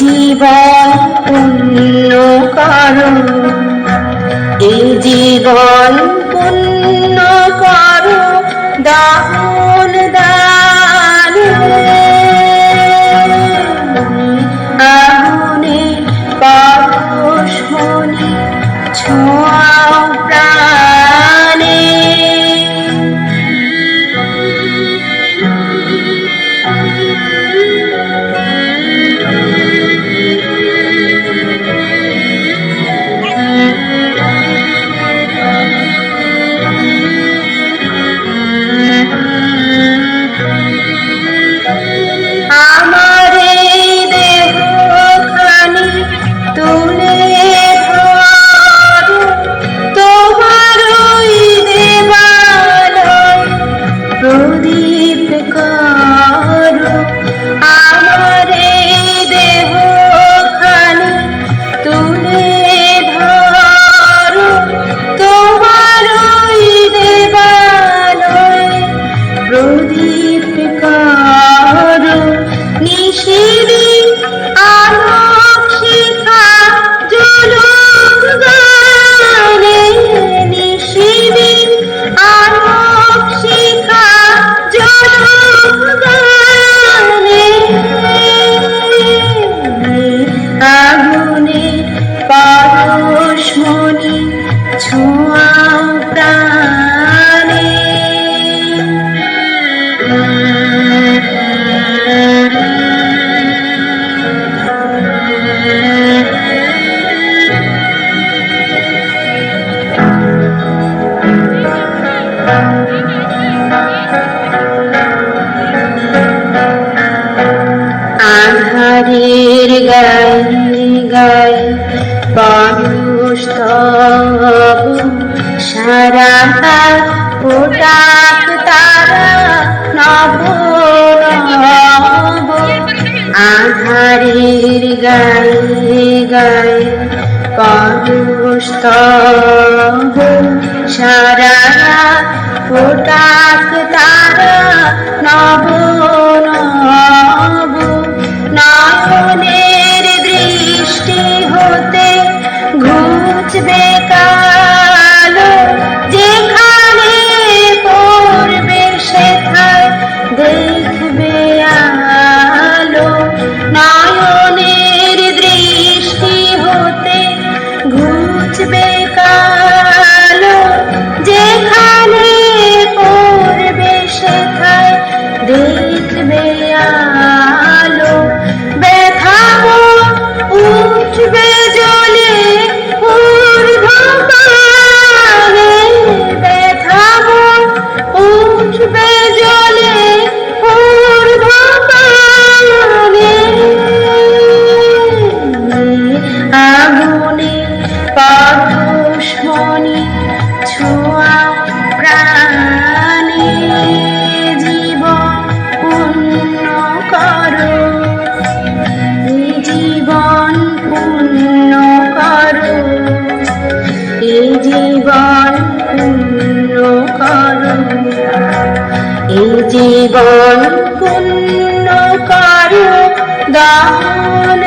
জীবন পুণ্য করো এই জীবন পুণ্য করো দান দান আগুনে পাশ মনে ছোঁয়া ಯಾರು গাই বন্ধস্তব সারা ফোটাক তারা নব আধারের গাই গাই বন্ধস্তব সারা ಬೇಕಾ জীবন পুণ্য কর গান